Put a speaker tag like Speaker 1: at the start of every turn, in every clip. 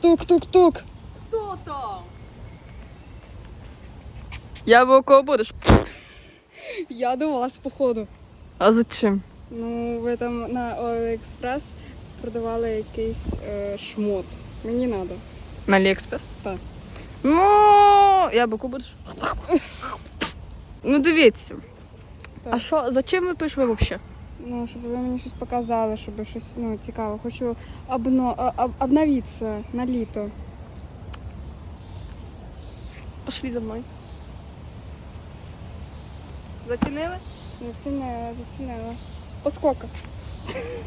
Speaker 1: Тук-тук-тук.
Speaker 2: Хто там? Яблуко будеш?
Speaker 1: Я до вас, походу.
Speaker 2: А зачем?
Speaker 1: Ну, ви там на Аліекспрес продавали якийсь е, шмот. Мені треба.
Speaker 2: На Аліекспрес?
Speaker 1: Так.
Speaker 2: Ну, яблуко будеш? Ну дивіться.
Speaker 1: Так.
Speaker 2: А що, зачем ви пішли взагалі?
Speaker 1: Ну, щоб ви мені щось показали, щоб щось ну, цікаве. Хочу обно... об- обновитися на літо.
Speaker 2: Пошли за мною. Зацінили?
Speaker 1: Зацінила, зацінила. Поскока.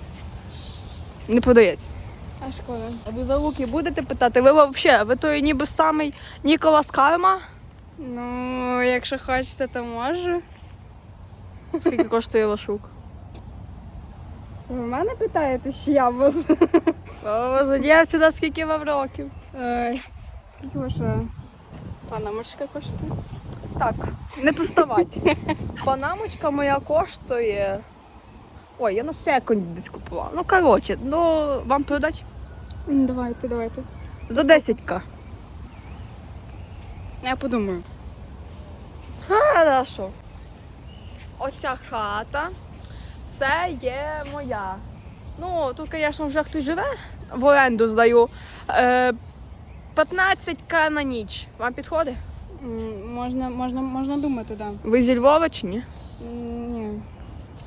Speaker 2: Не подається.
Speaker 1: А шкода.
Speaker 2: А ви за луки будете питати? Ви взагалі, ви той ніби самий Ніколас Кайма?
Speaker 1: Ну, якщо хочете, то можу.
Speaker 2: Скільки коштує лашук?
Speaker 1: Ви мене питаєте, чи я вас?
Speaker 2: О, за дівчина, скільки вам років?
Speaker 1: Ой, скільки ваша панамочка коштує?
Speaker 2: Так, не приставати. Панамочка моя коштує. Ой, я на секунді десь купувала. Ну, коротше, ну вам продать
Speaker 1: Давайте, давайте.
Speaker 2: за 10к.
Speaker 1: Я подумаю.
Speaker 2: Хорошо. Оця хата це є моя. Ну, тут, звісно, вже хтось живе, в оренду здаю. Е, 15к на ніч. Вам підходить?
Speaker 1: М, Можна, можна, можна думати, так. Да.
Speaker 2: Ви зі Львова чи ні?
Speaker 1: М, Ні.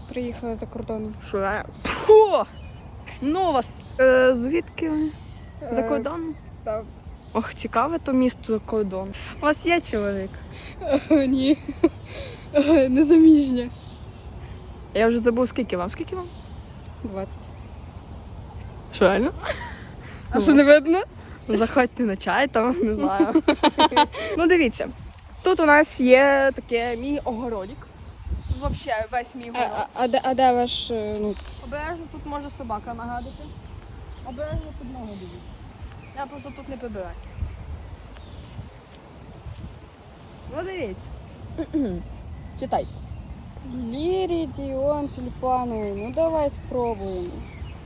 Speaker 1: Приїхала за кордоном.
Speaker 2: Що я? Тьфу! Ну вас. Е, звідки ви? За
Speaker 1: Е,
Speaker 2: кордоном?
Speaker 1: Так.
Speaker 2: Ох, цікаве то місто за кордон. У вас є чоловік?
Speaker 1: Ні. Незаміжня.
Speaker 2: Я вже забув, скільки вам. Скільки вам?
Speaker 1: 20.
Speaker 2: Що, реально?
Speaker 1: А що не видно?
Speaker 2: Ну, Заходьте на чай, там не знаю. ну дивіться, тут у нас є таке мій огородик. Взагалі, весь мій
Speaker 1: А, а, а, де, а де ваш, е, ну,
Speaker 2: Обережно тут може собака нагадати. Обережно під ногу дивіться. Я просто тут не прибираю. Ну дивіться. Читайте.
Speaker 1: Лірі, Діон, Тюльпановий. Ну давай спробуємо.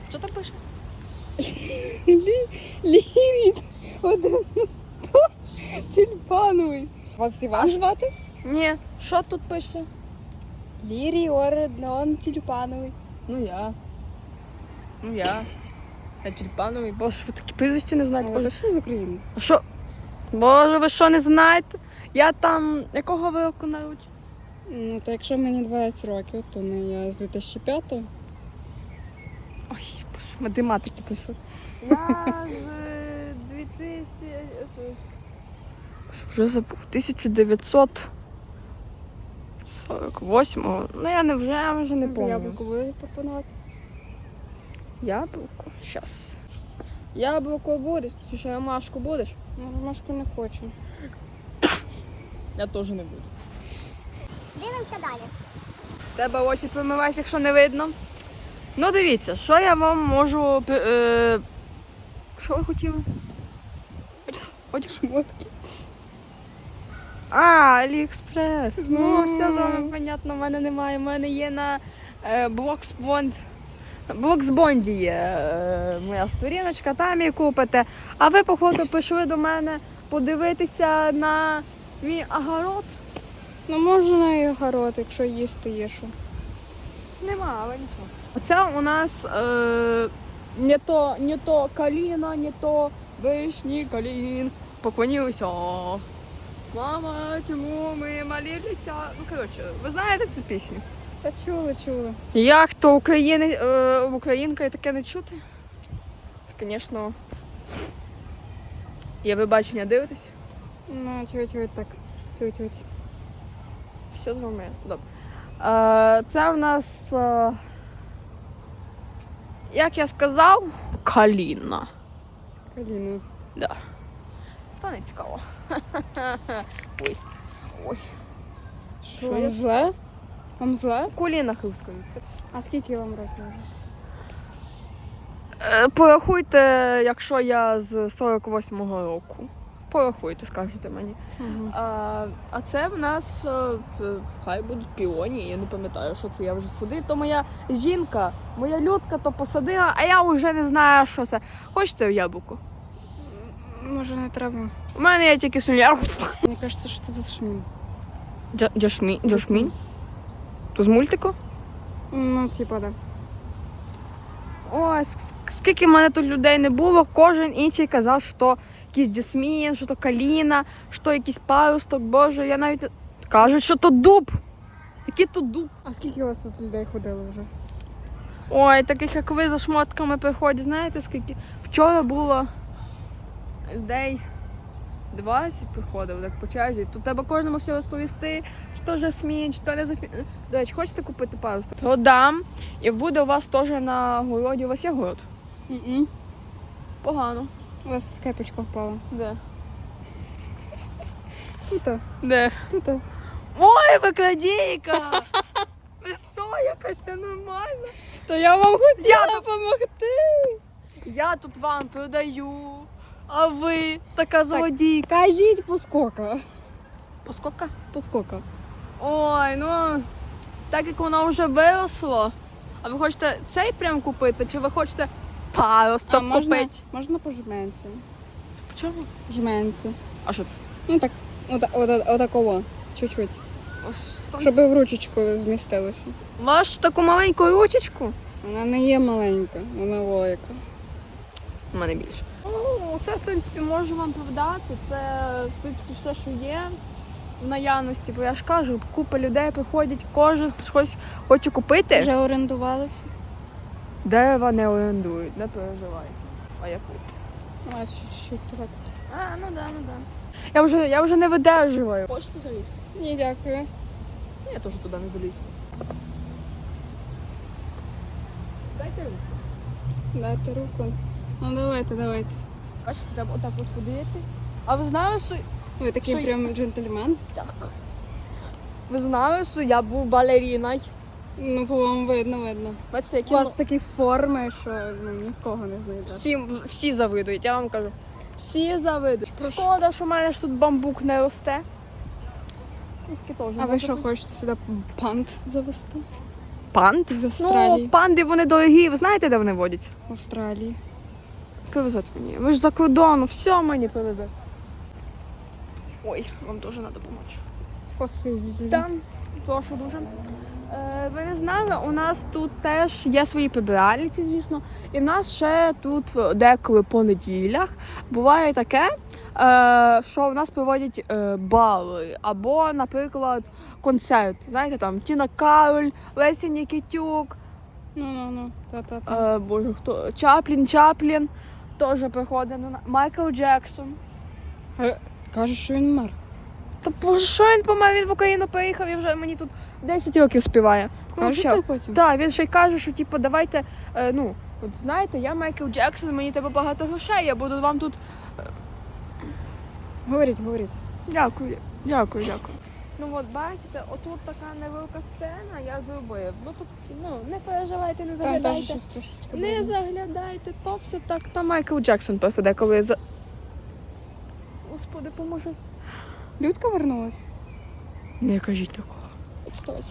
Speaker 2: Що там пише?
Speaker 1: Лі, Лірі, один Тюльпановий. Вас Іван звати?
Speaker 2: Ні, що тут пише?
Speaker 1: Лірі, Орднон, Тюльпановий.
Speaker 2: Ну я. Ну я. Я тюльпановий, боже, ви такі прізвища не знаєте. Боже.
Speaker 1: що з України?
Speaker 2: А що? Боже, ви що не знаєте? Я там. Якого ви року народження?
Speaker 1: Ну, то якщо мені 20 років, то ми я з 2005-го.
Speaker 2: Ой, боже, математики пишу. Я з 2000... Боже, Вже забув. 1948. Ну я не вже, я вже не пам'ятаю.
Speaker 1: Яблуко ви пропонувати?
Speaker 2: Яблуко. Щас. Яблуко будеш, чи ще ромашку будеш?
Speaker 1: Ну, ромашку не хочу.
Speaker 2: Я теж не буду.
Speaker 3: Дивимося далі.
Speaker 2: Тебе очі промивають, якщо не видно. Ну дивіться, що я вам можу. Е... Що ви хотіли? Одяг?
Speaker 1: Шмотки.
Speaker 2: А, Аліекспрес. Ну,
Speaker 1: Ну.
Speaker 2: все з вами понятно, в мене немає. У мене є на е, Блоксбонд. Блоксбонді є е, моя сторіночка, там її купите. А ви, походу, пішли до мене подивитися на мій огород.
Speaker 1: Ну можна і огород, якщо їсти є що.
Speaker 2: Нема, але нічого. Оце у нас е, не то, не то каліна, не то вишні калін. Поклонилися. Мама, чому ми молилися? Ну, коротше, ви знаєте цю пісню?
Speaker 1: Та чули, чули.
Speaker 2: Як то України, е, українка і таке не чути? Це, звісно, є ви бачення дивитесь?
Speaker 1: Ну, чують, чують так. Чують, чують.
Speaker 2: Все з вами ясно. Добре. Е, це в нас, е, як я сказав, каліна.
Speaker 1: Каліна.
Speaker 2: Да. Та не цікаво. Ой. Ой.
Speaker 1: Що, вам зле? Вам зле?
Speaker 2: В колінах.
Speaker 1: А скільки вам років вже?
Speaker 2: Е, порахуйте, якщо я з 48-го року. Порахуйте, скажете мені.
Speaker 1: Угу.
Speaker 2: А, а це в нас е, хай будуть піоні. Я не пам'ятаю, що це я вже садив. То моя жінка, моя людка то посадила, а я вже не знаю, що це. Хочете в яблуко?
Speaker 1: Може не треба.
Speaker 2: У мене є тільки сум'я.
Speaker 1: Мені кажеться, що це за шмін.
Speaker 2: Джашмін? Джашмін? То з мультику?
Speaker 1: Ну, типа, да.
Speaker 2: С- скільки в мене тут людей не було, кожен інший казав, що то якийсь джасмін, що то каліна, що то якийсь парусток, боже, я навіть кажуть, що то дуб. Який то дуб?
Speaker 1: А скільки у вас тут людей ходило вже?
Speaker 2: Ой, таких як ви за шмотками приходять, знаєте скільки? Вчора було людей 20 приходило так по черзі. Тут треба кожному все розповісти, що жасмін, що не засмін. До речі, хочете купити парусток? Продам. І буде у вас теж на городі. У вас є город?
Speaker 1: М-м.
Speaker 2: Погано.
Speaker 1: У вас кепочка впала.
Speaker 2: Де?
Speaker 1: Тут,
Speaker 2: Де?
Speaker 1: тут.
Speaker 2: Ой, ви крадійка! Ви що, якась ненормальна?
Speaker 1: То я вам хотіла допомогти.
Speaker 2: Я тут вам продаю, а ви така злодійка.
Speaker 1: Кажіть поскока.
Speaker 2: Поскока?
Speaker 1: Поскока.
Speaker 2: Ой, ну так як воно вже виросло. А ви хочете цей прям купити, чи ви хочете паросток
Speaker 1: а можна,
Speaker 2: купити?
Speaker 1: можна по жменці.
Speaker 2: Чому?
Speaker 1: Жменці.
Speaker 2: А що це?
Speaker 1: Ну так, ота- ота- отакого. Чуть-чуть.
Speaker 2: Ось
Speaker 1: Щоб в ручечку змістилося.
Speaker 2: Вашу таку маленьку ручечку?
Speaker 1: Вона не є маленька, вона велика.
Speaker 2: У мене більше. Ну, це, в принципі, можу вам продати. Це, в принципі, все, що є в наявності. Бо я ж кажу, купа людей приходять, кожен щось хоче купити.
Speaker 1: Вже орендували всі?
Speaker 2: Дерева не орендують, не переживайте. А я куплю.
Speaker 1: А, чуть-чуть так.
Speaker 2: А, ну да, ну да. Я вже, я вже не видержую. Хочете залізти?
Speaker 1: Ні, дякую.
Speaker 2: Я теж туди не залізу. Дайте руку.
Speaker 1: Дайте руку. Ну давайте, давайте.
Speaker 2: Бачите, там отак от ходити. А ви знали, що.
Speaker 1: Ви такий
Speaker 2: Що
Speaker 1: прям джентльмен.
Speaker 2: Так. Ви знали, що я був балеріною?
Speaker 1: Ну, по вам видно, видно.
Speaker 2: Бачите, які У
Speaker 1: вас такі форми, що ну, ні в кого не знайдеш.
Speaker 2: всі, всі завидують, я вам кажу. Всі завидують. Шкода, що в мене ж тут бамбук не росте. Я таки теж
Speaker 1: А ви що, хочете сюди панд завести?
Speaker 2: Панд?
Speaker 1: З Австралії.
Speaker 2: Ну, панди вони дорогі. Ви знаєте, де вони водяться?
Speaker 1: В Австралії.
Speaker 2: Повезете мені. Ви ж за кордону, все мені повезе. Ой, вам дуже треба допомогти.
Speaker 1: Спасибі.
Speaker 2: Там, прошу дуже. Е, ви не знали, у нас тут теж є свої прибиральниці, звісно. І в нас ще тут деколи по неділях буває таке, е, що в нас проводять е, бали або, наприклад, концерт. Знаєте, там Тіна Кароль, Леся Нікітюк,
Speaker 1: Ну, ну, ну. Та-та-та.
Speaker 2: боже, хто Чаплін, Чаплін теж приходить. Ну, Майкл Джексон.
Speaker 1: Кажуть, що він мер.
Speaker 2: Та що він помер, він в Україну поїхав і вже мені тут 10 років співає. Ну, що?
Speaker 1: потім?
Speaker 2: Так, він ще й каже, що типу, давайте, е, ну, от знаєте, я Майкл Джексон, мені треба багато грошей, я буду вам тут.
Speaker 1: Говоріть, говоріть.
Speaker 2: Дякую, дякую, дякую. Ну от бачите, отут така невелика сцена, я зробив. Ну тут ну не переживайте, не
Speaker 1: Там
Speaker 2: заглядайте.
Speaker 1: щось.
Speaker 2: Не заглядайте, то все так. Та Майкл Джексон просто деколи за. Господи, поможи.
Speaker 1: Людка вернулась?
Speaker 2: Не кажіть такого.
Speaker 1: Відставай,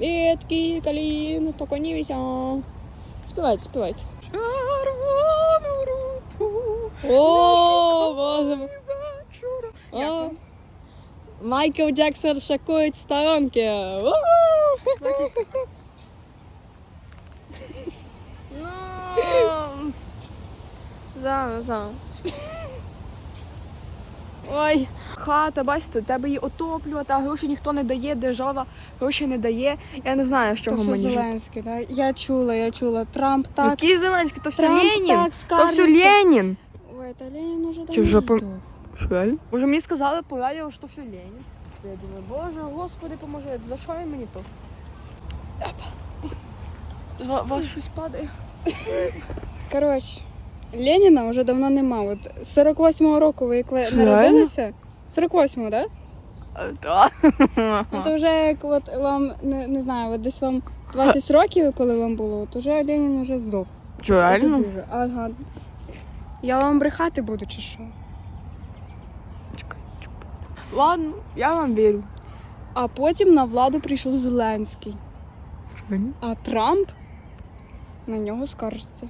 Speaker 1: Ветки, калін, поклонімся. Співайте, співайте.
Speaker 2: Червону руту.
Speaker 1: О, боже.
Speaker 2: вечора.
Speaker 1: О, Майкл Джексон шокують сторонки. У!
Speaker 2: Ну, зараз, зараз. Ой, хата, бачите, треба її отоплювати, а гроші ніхто не дає, держава гроші не дає. Я не знаю, з чого
Speaker 1: все
Speaker 2: мені.
Speaker 1: Зеленський, да? Я чула, я чула. Трамп так.
Speaker 2: Який Зеленський, то все
Speaker 1: Трамп
Speaker 2: Ленін.
Speaker 1: так
Speaker 2: То все. Ленін.
Speaker 1: Ой, та Ленін уже
Speaker 2: Чи вже по-. Реально? Може мені сказали по радіо, що все Ленін. Я думаю, боже, господи, поможи, за що він мені то? Ва- Вас щось падає.
Speaker 1: Коротше, Леніна вже давно нема. От з 48-го року ви як ви
Speaker 2: Реально?
Speaker 1: народилися? 48-го, так?
Speaker 2: Так.
Speaker 1: Ну то вже як от вам не, не знаю, от десь вам 20 років, коли вам було, то вже Ленін вже здох. От
Speaker 2: реально?
Speaker 1: тоді вже. Ага. Я вам брехати буду чи що?
Speaker 2: Чекай, чекай. Ладно, я вам вірю.
Speaker 1: А потім на владу прийшов Зеленський,
Speaker 2: реально?
Speaker 1: а Трамп на нього скаржиться.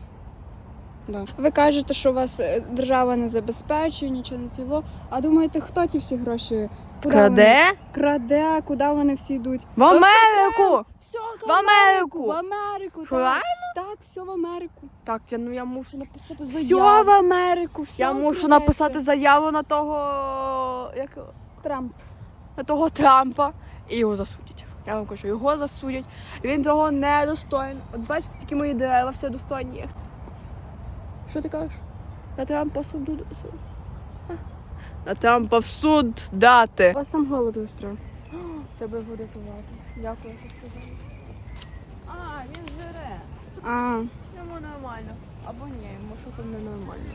Speaker 1: Да. Ви кажете, що вас е, держава не забезпечує, нічого не ціло. А думаєте, хто ці всі гроші? Куди Вони?
Speaker 2: Краде?
Speaker 1: Краде, куди вони всі йдуть?
Speaker 2: В Америку!
Speaker 1: Все,
Speaker 2: В Америку!
Speaker 1: В Америку, так. Так, все в Америку.
Speaker 2: Так, я, ну я мушу написати
Speaker 1: Все
Speaker 2: заяву.
Speaker 1: в Америку, все
Speaker 2: Я мушу
Speaker 1: крадеться.
Speaker 2: написати заяву на того. Як,
Speaker 1: Трамп.
Speaker 2: на того Трампа і його засудять. Я вам кажу, його засудять. Він того не достоїн. От бачите, тільки мої дерева все достойні. Що ти кажеш? На Трампа суду. суд. А? На Трампа в суд дати.
Speaker 1: У вас там голуб застряв.
Speaker 2: Тебе буде тувати. Дякую, що сказали. А, він жере.
Speaker 1: А,
Speaker 2: Йому нормально. Або ні, йому що там не нормально.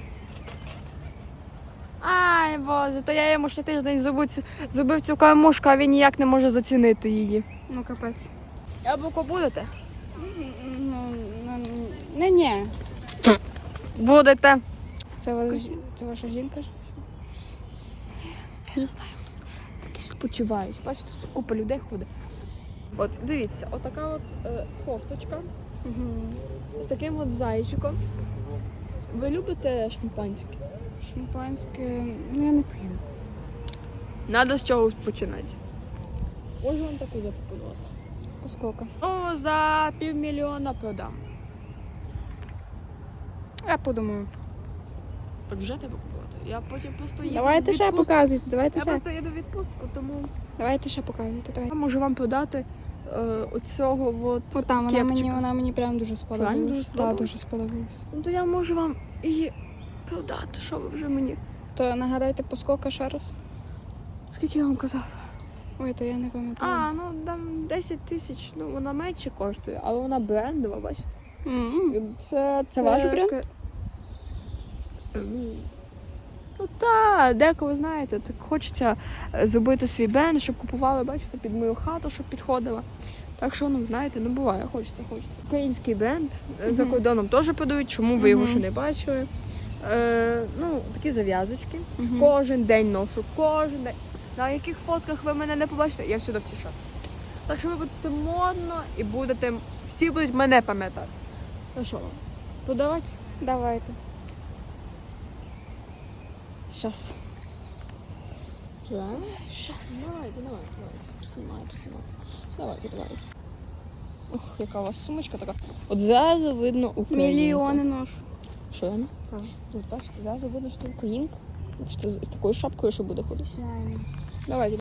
Speaker 2: Ай, боже, то я йому ще тиждень зробив, зробив цю камушку, а він ніяк не може зацінити її.
Speaker 1: ну капець.
Speaker 2: Яблуко будете?
Speaker 1: Ну, ну, не, ні.
Speaker 2: Будете.
Speaker 1: Це, вас, це ваша жінка?
Speaker 2: Я не знаю. Такі спочивають. Бачите, тут купа людей ходить. От, дивіться, отака от е, кофточка
Speaker 1: Угу.
Speaker 2: з таким от зайчиком. Ви любите шампанське?
Speaker 1: Шампанське, ну я не п'ю.
Speaker 2: Надо з чогось починати. Можу вам таку запропонувати.
Speaker 1: Поскольку.
Speaker 2: О, за півмільйона продам.
Speaker 1: Я подумаю.
Speaker 2: От вже тебе купувати. Я потім просто їду
Speaker 1: Давайте
Speaker 2: в
Speaker 1: ще
Speaker 2: відпустку.
Speaker 1: показуйте, давайте
Speaker 2: Я
Speaker 1: ще.
Speaker 2: просто їду в відпустку, тому
Speaker 1: Давайте ще показуйте,
Speaker 2: я можу вам продати е, оцього от.
Speaker 1: О, там вона мені, вона мені прям дуже сподобалась.
Speaker 2: дуже
Speaker 1: Так,
Speaker 2: сподобалась?
Speaker 1: дуже сподобалась.
Speaker 2: Ну то я можу вам її продати. Що ви вже мені?
Speaker 1: То нагадайте поскока ще раз.
Speaker 2: Скільки я вам казав?
Speaker 1: Ой, то я не пам'ятаю.
Speaker 2: А, ну там 10 тисяч, ну вона менше коштує, але вона брендова, бачите.
Speaker 1: М,
Speaker 2: Це,
Speaker 1: Це ваш бренд?
Speaker 2: ка- Ну, так, деколи знаєте, так хочеться е, зробити свій бренд, щоб купували, бачите, під мою хату, щоб підходила. Так що, ну знаєте, ну буває, хочеться, хочеться. Український бренд е, за кордоном теж подають, чому ви його ще не бачили. Е, ну, такі зав'язочки.
Speaker 1: Мгм.
Speaker 2: Кожен день ношу, кожен день. На яких фотках ви мене не побачите, я всюди в цій шапці. Так що ви будете модно і будете, всі будуть мене пам'ятати. Ну що, вам, подавати?
Speaker 1: Давайте. Щас.
Speaker 2: Щас. Давайте, давайте, давайте. Знімаємо, знімаємо. Давайте, давайте. Ох, яка у вас сумочка така. От зразу видно Українку.
Speaker 1: Мільйони нож.
Speaker 2: Що Яна?
Speaker 1: Так.
Speaker 2: От бачите, зразу видно, що українка. Що з з такою шапкою, що буде ходити.
Speaker 1: Звичайно.
Speaker 2: Давайте.